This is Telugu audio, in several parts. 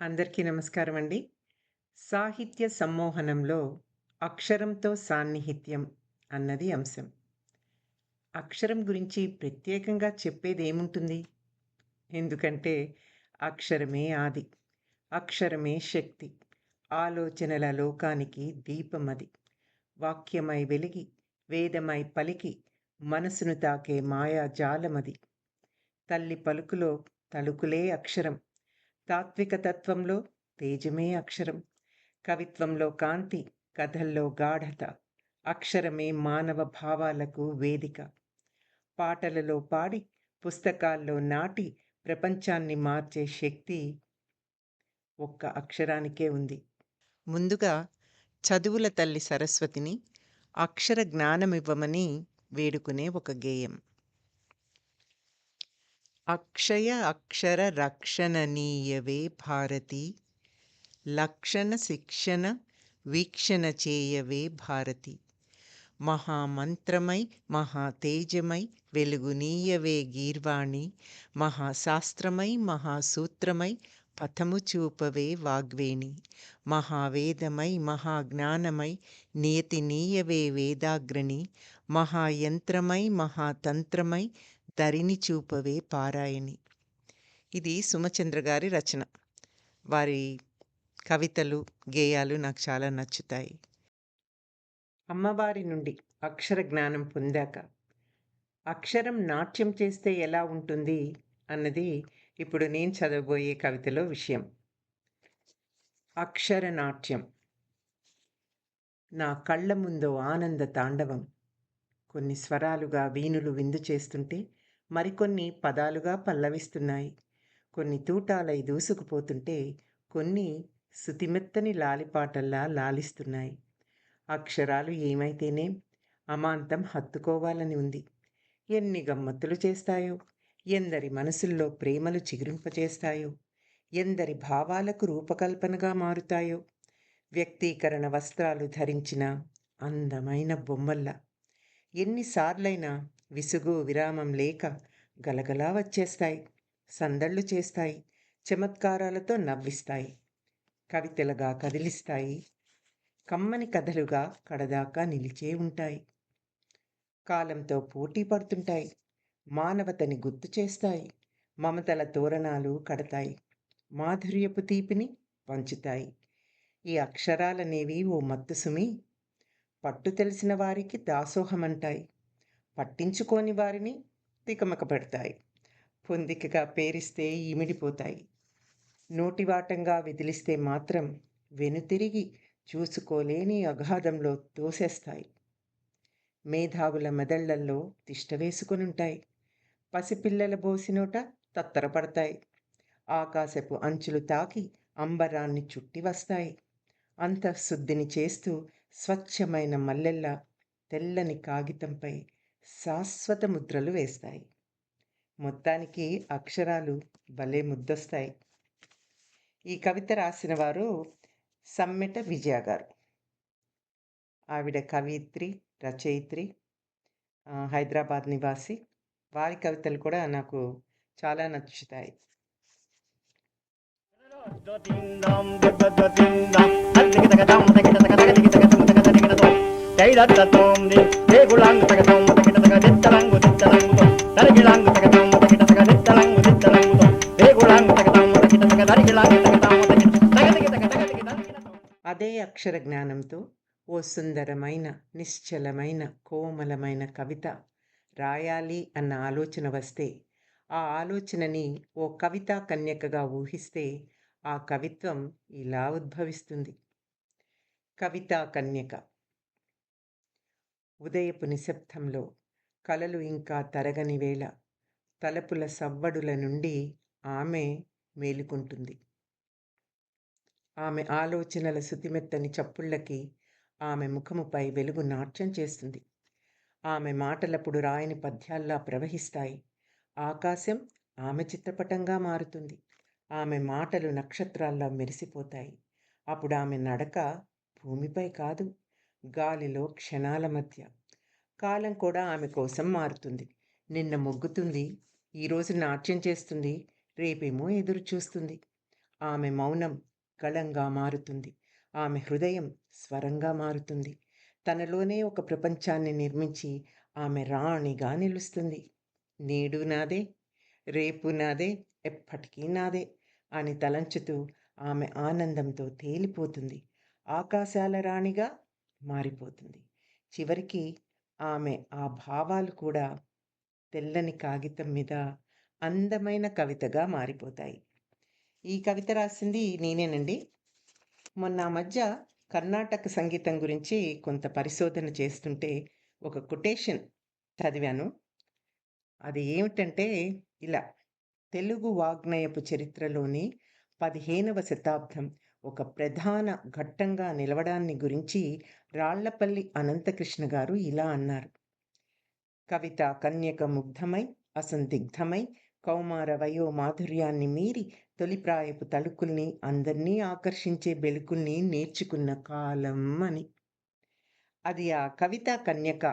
అందరికీ నమస్కారం అండి. సాహిత్య సమ్మోహనంలో అక్షరంతో సాన్నిహిత్యం అన్నది అంశం. అక్షరం గురించి ప్రత్యేకంగా చెప్పేదేముంటుంది? ఎందుకంటే అక్షరమే ఆది. అక్షరమే శక్తి. ఆలోచనల లోకానికి దీపమది. వాక్యమై వెలిగి, వేదమై పలికి, మనసును తాకే మాయాజాలమది. తల్లి పలుకులో తలుకులే అక్షరం. తాత్విక తత్వంలో తేజమే అక్షరం. కవిత్వంలో కాంతి, కథల్లో గాఢత. అక్షరమే మానవ భావాలకు వేదిక. పాటలలో పాడి, పుస్తకాల్లో నాటి ప్రపంచాన్ని మార్చే శక్తి ఒక్క అక్షరానికే ఉంది. ముందుగా చదువుల తల్లి సరస్వతిని అక్షర జ్ఞానమివ్వమని వేడుకునే ఒక గేయం. అక్షయ అక్షర రక్షణనీయవే భారతి. లక్షణ శిక్షణ వీక్షణ చేయవే భారతి. మహామంత్రమై మహాతేజమై వెలుగునీయవే గీర్వాణి. మహాశాస్త్రమై మహాసూత్రమై పథము చూపవే వాగ్వేణి. మహావేదమై మహాజ్ఞానమై నియతినీయవే వేదాగ్రణి. మహాయంత్రమై మహాతంత్రమై ధరిని చూపవే పారాయణి. ఇది సుమచంద్ర గారి రచన. వారి కవితలు గేయాలు నాకు చాలా నచ్చుతాయి. అమ్మవారి నుండి అక్షర జ్ఞానం పొందాక అక్షరం నాట్యం చేస్తే ఎలా ఉంటుంది అన్నది ఇప్పుడు నేను చదవబోయే కవితలో విషయం. అక్షర నాట్యం. నా కళ్ళ ముందు ఆనంద తాండవం. కొన్ని స్వరాలుగా వీణులు విందు చేస్తుంటే మరికొన్ని పదాలుగా పల్లవిస్తున్నాయి. కొన్ని తూటాలై దూసుకుపోతుంటే కొన్ని శుతిమెత్తని లాలిపాటల్లా లాలిస్తున్నాయి. అక్షరాలు ఏమైతేనే అమాంతం హత్తుకోవాలని ఉంది. ఎన్ని గమ్మత్తులు చేస్తాయో ఎందరి మనసుల్లో ప్రేమలు చిగురింపచేస్తాయో ఎందరి భావాలకు రూపకల్పనగా మారుతాయో వ్యక్తీకరణ వస్త్రాలు ధరించిన అందమైన బొమ్మల్లా. ఎన్నిసార్లైనా విసుగు విరామం లేక గలగలా వచ్చేస్తాయి. సందళ్ళు చేస్తాయి. చమత్కారాలతో నవ్విస్తాయి. కవితలుగా కదిలిస్తాయి. కమ్మని కథలుగా కడదాకా నిలిచే ఉంటాయి. కాలంతో పోటీ పడుతుంటాయి. మానవతని గుర్తు చేస్తాయి. మమతల తోరణాలు కడతాయి. మాధుర్యపు తీపిని పంచుతాయి. ఈ అక్షరాలనేవి ఓ మత్తుసుమి. పట్టు తెలిసిన వారికి దాసోహమంటాయి. పట్టించుకోని వారిని తికమక పెడతాయి. పొందికగా పేరిస్తే ఇమిడిపోతాయి నోటివాటంగా విదిలిస్తే మాత్రం వెనుతిరిగి చూసుకోలేని అగాధంలో తోసేస్తాయి. మేధావుల మెదళ్ళల్లో తిష్టవేసుకొనుంటాయి పసిపిల్లల బోసినోట తత్తరపడతాయి. ఆకాశపు అంచులు తాకి అంబరాన్ని చుట్టి వస్తాయి. అంతఃశుద్ధిని చేస్తూ స్వచ్ఛమైన మల్లెల్లా తెల్లని కాగితంపై శాశ్వత ముద్రలు వేస్తాయి. మొత్తానికి అక్షరాలు భలే ముద్దొస్తాయి. ఈ కవిత రాసిన వారు సమ్మెట విజయ గారు. ఆవిడ కవిత్రి రచయిత్రి హైదరాబాద్ నివాసి. వారి కవితలు కూడా నాకు చాలా నచ్చుతాయి. అదే అక్షర జ్ఞానంతో ఓ సుందరమైన నిశ్చలమైన కోమలమైన కవిత రాయాలి అన్న ఆలోచన వస్తే ఆ ఆలోచనని ఓ కవితా కన్యకగా ఊహిస్తే ఆ కవిత్వం ఇలా ఉద్భవిస్తుంది. కవితా కన్యక. ఉదయపు నిశ్శబ్దంలో కలలు ఇంకా తరగని వేళ తలపుల సవ్వడుల నుండి ఆమె మేలుకుంటుంది. ఆమె ఆలోచనల శుతిమెత్తని చప్పుళ్ళకి ఆమె ముఖముపై వెలుగు నాట్యం చేస్తుంది. ఆమె మాటలప్పుడు రాయని పద్యాల్లా ప్రవహిస్తాయి. ఆకాశం ఆమె చిత్రపటంగా మారుతుంది. ఆమె మాటలు నక్షత్రాల్లో మెరిసిపోతాయి. అప్పుడు ఆమె నడక భూమిపై కాదు గాలిలో క్షణాల మధ్య. కాలం కూడా ఆమె కోసం మారుతుంది. నిన్న మొగ్గుతుంది ఈరోజు నాట్యం చేస్తుంది రేపేమో ఎదురు చూస్తుంది ఆమె మౌనం గళంగా మారుతుంది. ఆమె హృదయం స్వరంగా మారుతుంది. తనలోనే ఒక ప్రపంచాన్ని నిర్మించి ఆమె రాణిగా నిలుస్తుంది. నేడు నాదే రేపు నాదే ఎప్పటికీ నాదే అని తలంచుతూ ఆమె ఆనందంతో తేలిపోతుంది. ఆకాశాల రాణిగా మారిపోతుంది. చివరికి ఆమె ఆ భావాలు కూడా తెల్లని కాగితం మీద అందమైన కవితగా మారిపోతాయి. ఈ కవిత రాసింది నేనేనండి. మొన్న మధ్య కర్ణాటక సంగీతం గురించి కొంత పరిశోధన చేస్తుంటే ఒక కొటేషన్ చదివాను. అది ఏమిటంటే ఇలా తెలుగు వాగ్నయపు చరిత్రలోని పదిహేనవ శతాబ్దం ఒక ప్రధాన ఘట్టంగా నిలవడాన్ని గురించి రాళ్ళపల్లి అనంతకృష్ణ గారు ఇలా అన్నారు. కవిత కన్యక ముగ్ధమై అసందిగ్ధమై కౌమార వయో మాధుర్యాన్ని మీరి తొలిప్రాయపు తలుకుల్ని అందరినీ ఆకర్షించే బెలుకుల్ని నేర్చుకున్న కాలం అని. అది ఆ కవిత కన్యక.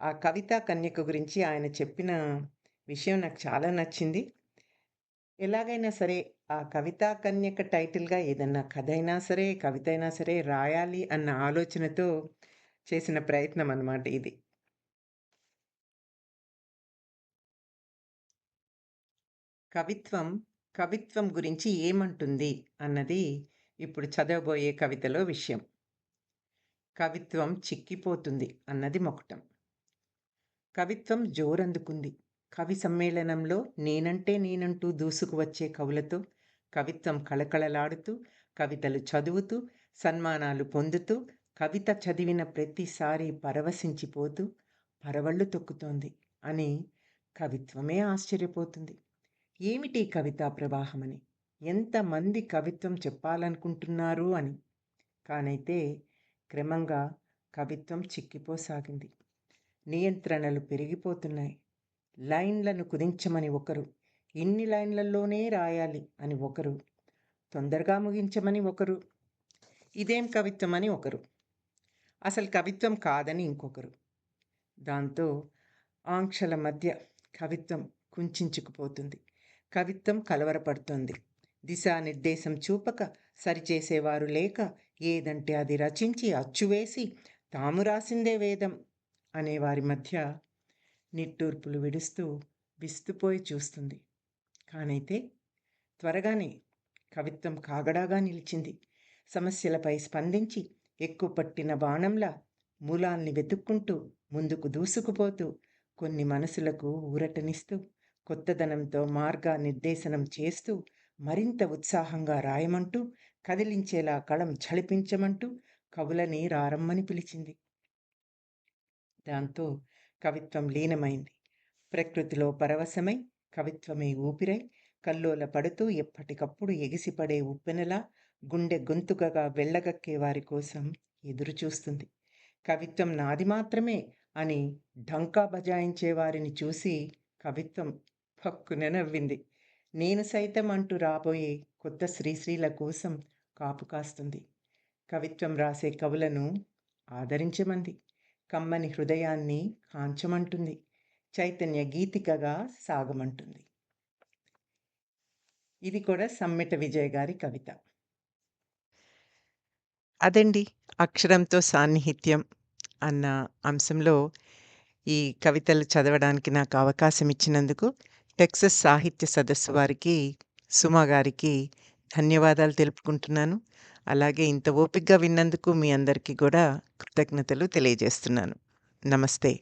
ఆ కవితా కన్యక గురించి ఆయన చెప్పిన విషయం నాకు చాలా నచ్చింది. ఎలాగైనా సరే ఆ కవితా కన్యక టైటిల్గా ఏదన్నా కథ అయినా సరే కవిత అయినా సరే రాయాలి అన్న ఆలోచనతో చేసిన ప్రయత్నం అన్నమాట ఇది. కవిత్వం కవిత్వం గురించి ఏమంటుంది అన్నది ఇప్పుడు చదవబోయే కవితలో విషయం. కవిత్వం చిక్కిపోతుంది అన్నది మొకటం. కవిత్వం జోరందుకుంది. కవి సమ్మేళనంలో నేనంటే నేనంటూ దూసుకువచ్చే కవులతో కవిత్వం కళకళలాడుతూ కవితలు చదువుతూ సన్మానాలు పొందుతూ కవిత చదివిన ప్రతిసారి పరవశించిపోతూ పరవళ్ళు తొక్కుతోంది అని కవిత్వమే ఆశ్చర్యపోతుంది. ఏమిటి కవితా ప్రవాహమని? ఎంతమంది కవిత్వం చెప్పాలనుకుంటున్నారు అని. కానైతే క్రమంగా కవిత్వం చిక్కిపోసాగింది. నియంత్రణలు పెరిగిపోతున్నాయి. లైన్లను కుదించమని ఒకరు ఇన్ని లైన్లలోనే రాయాలి అని ఒకరు తొందరగా ముగించమని ఒకరు ఇదేం కవిత్వం అని ఒకరు. అసలు కవిత్వం కాదని ఇంకొకరు. దాంతో ఆంక్షల మధ్య కవిత్వం కుంచుకుపోతుంది. కవిత్వం కలవరపడుతుంది. దిశానిర్దేశం చూపక సరిచేసేవారు లేక ఏదంటే అది రచించి అచ్చువేసి తాము రాసిందే వేదం అనేవారి మధ్య నిట్టూర్పులు విడుస్తూ విస్తుపోయి చూస్తుంది. కానైతే త్వరగానే కవిత్వం కాగడాగా నిలిచింది. సమస్యలపై స్పందించి ఎక్కువ పట్టిన బాణంలా మూలాల్ని వెతుక్కుంటూ ముందుకు దూసుకుపోతూ కొన్ని మనసులకు ఊరటనిస్తూ కొత్తదనంతో మార్గ నిర్దేశనం చేస్తూ మరింత ఉత్సాహంగా రాయమంటూ కదిలించేలా కళం ఝళిపించమంటూ కవులని రారమ్మని పిలిచింది. దాంతో కవిత్వం లీనమైంది. ప్రకృతిలో పరవశమై కవిత్వమే ఊపిరై కల్లోల పడుతూ ఎప్పటికప్పుడు ఎగిసిపడే ఉప్పెనలా గుండె గొంతుకగా వెళ్ళగక్కే వారి కోసం ఎదురుచూస్తుంది. కవిత్వం నాది మాత్రమే అని ఢంకా బజాయించే వారిని చూసి కవిత్వం హక్కున నవ్వింది నేను సైతం అంటూ రాబోయే కొత్త శ్రీశ్రీల కోసం కాపు కాస్తుంది. కవిత్వం రాసే కవులను ఆదరించమంది. కమ్మని హృదయాన్ని కాంచమంటుంది. చైతన్య గీతికగా సాగమంటుంది. ఇది కూడా సమ్మెట విజయ్ గారి కవిత. అదండి అక్షరంతో సాన్నిహిత్యం అన్న అంశంలో ఈ కవితలు చదవడానికి నాకు అవకాశం ఇచ్చినందుకు టెక్సస్ సాహిత్య సదస్సు వారికి సుమా గారికి ధన్యవాదాలు తెలుపుకుంటున్నాను. అలాగే ఇంత ఓపికగా విన్నందుకు మీ అందరికీ కూడా కృతజ్ఞతలు తెలియజేస్తున్నాను. నమస్తే.